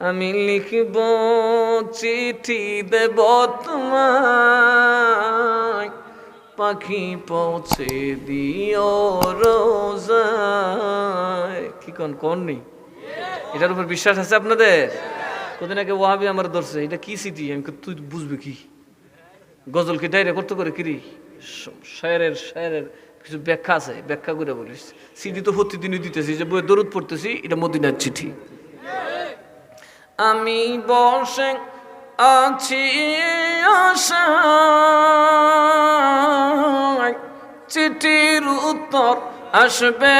আমি লিখব চিঠি দেব তোমায়। পাখি পৌঁছে দিও রোজায়। কি কোন কোন নেই? এটার উপর বিশ্বাস আছে আপনাদের? কদিন আগে ওয়াহাবি আমার ধরছে, এটা কি সিটি আমি তুই বুঝবি কি? গজল কি ডাইরে করতে করে কিরি শায়ের শায়ের কিছু ব্যাখ্যা আছে, ব্যাখ্যা করে বলিস। সিডি তো প্রতিদিনই দিতেছি, যে বইয়ে দরুদ পড়তেছি, এটা মদিনার চিঠি। আমি বসে আছি আশায় চিঠির উত্তর আসবে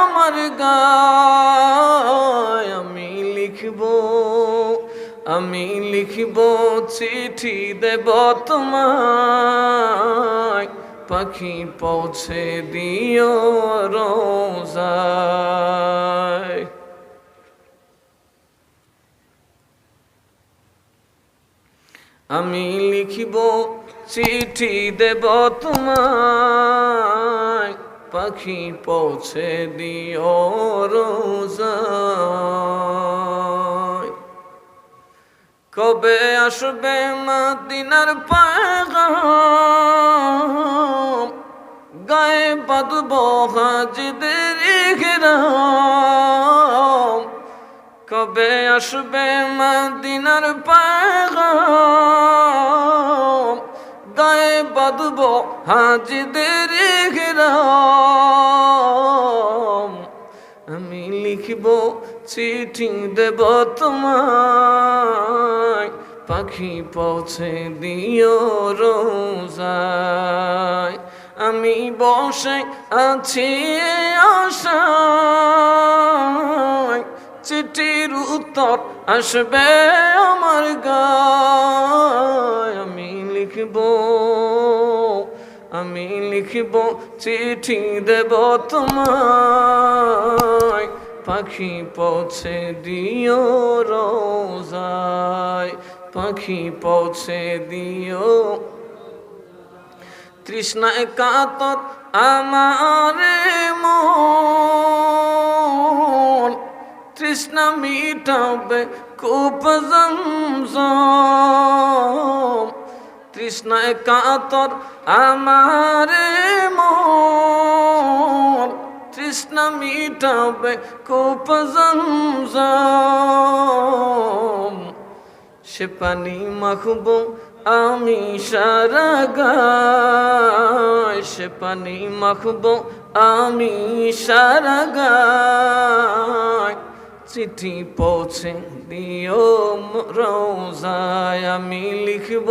আমার গায়। আমি লিখব আমি লিখব চিঠি দেব তোমায়। পাখি পৌঁছে দিও রোজায়। আমি লিখিব চিঠি দেব তোমায়। পাখি পৌঁছে দিও রোজায়। কবে আসবে মদিনার পায়গাম গায়ে বাঁধব হাজিদের ঘেরাম কবে আসবে মদিনার পায়গাম গায়ে বাঁধব হাজিদের ঘেরাম আমি লিখব চিঠি দেব তোমায়। পাখি পৌঁছে দিও রোজায়। আমি বসে আছি আশায়। চিঠির উত্তর আসবে আমার গায়। আমি লিখব আমি লিখব, চিঠি দেব তোমায়। পাখি পৌঁছে দিও রোজায়, পাখি পৌঁছে দিও। তৃষ্ণায় কাতর আমার মন। তৃষ্ণা মিটাবে কূপ জমজম। তৃষ্ণায় কাতর আমার মন। তৃষ্ণা মিটাবে কূপ জমজম। সে পানি মাখব আমি সারা সে পানি মাখব আমি সারা চিঠি পৌঁছে দিও রোজায় আমি লিখব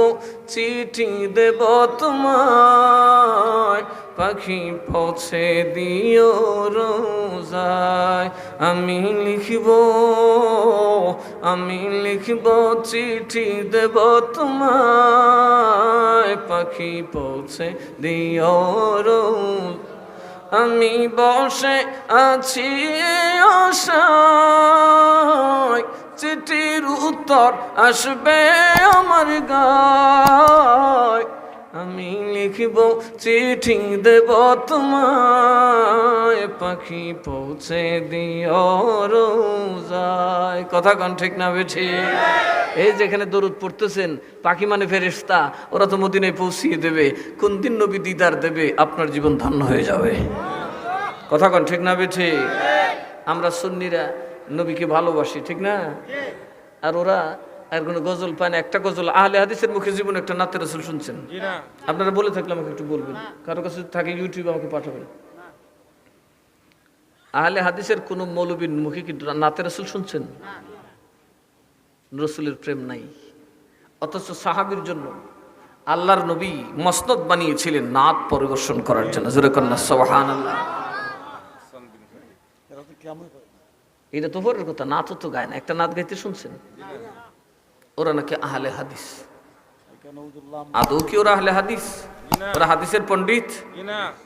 চিঠি দেব তোমায়। পাখি পৌঁছে দিও রোজায় আমি লিখব আমি লিখব চিঠি দেব তোমায়। পাখি পৌঁছে দিও রোজ আমি বসে আছি চিঠির উত্তর আসবে আমার গায়। আমি লিখব চিঠি দেব তোমায়, পাখি পৌঁছে দিও রোজায়। কথা কন ঠিক না বেঠি? এই যেখানে দরুদ পড়তেছেন, পাখি মানে ফেরেস্তা ওরা তো মদিনায় পৌঁছিয়ে দেবে। কোন দিন নবী দিদার দেবে, আপনার জীবন ধন্য হয়ে যাবে। কথা কন ঠিক না বেঠি? আমরা সুন্নিরা নবীকে ভালোবাসি, ঠিক না? আর ওরা আর কোনো গজল পায় না একটা গজল। আহলে হাদিসের মুখে জীবন একটা নাতের রসুল শুনছেন? আপনারা বলে থাকলে আমাকে একটু বলবেন। কারও কাছে থাকে ইউটিউবে আমাকে পাঠাবেন। আহলে হাদিসের কোন মৌলবীর মুখে কি নাতের রসুল শুনছেন? রসুলের প্রেম নাই। অথচ সাহাবির জন্য আল্লাহর নবী মসনদ বানিয়েছিলেন নাত পরিদর্শন করার জন্য। জোরে কন্যা সবহান আল্লাহ এটা তো পরের কথা নাচও তো গায় না। একটা নাচ গাইতে শুনছেন? ওরা নাকি আহলে হাদিস। আদৌ কি ওরা আহলে হাদিস? ওরা হাদিসের পণ্ডিত?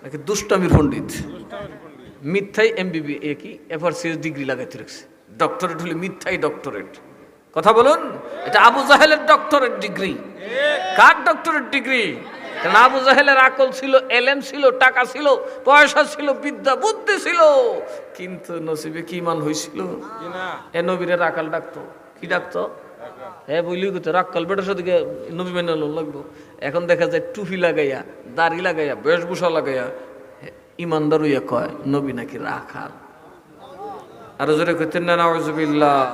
নাকি দুষ্টামির পণ্ডিত? মিথ্যাই এমবিবি এ কি? এফআর সিএস ডিগ্রি লাগাইতে রাখছে। ডক্টরেট হলে মিথ্যাই ডক্টরেট কথা বলুন? এটা আবু জাহেলের ডক্টরেট ডিগ্রি। কার ডক্টরেট ডিগ্রি? কারণ আবু জাহেলের আকল ছিল এলেম ছিল টাকা ছিল পয়সা ছিল বিদ্যা বুদ্ধি ছিল। কিন্তু নসিবে কি মান হয়েছিল এ নবীরের আকাল ডাকতো। কি ডাকতো? হ্যাঁ বুঝলি কত রাক্কাল বেটার সাথে নবী মেনে লাগবো। এখন দেখা যায় টুপি লাগাইয়া, দাড়ি লাগাইয়া, বেশভূষা লাগাইয়া ইমানদার হইয়া কয়, নবী নাকি রাখাল। আর জোরে করতেন না নওয়াজুবিল্লাহ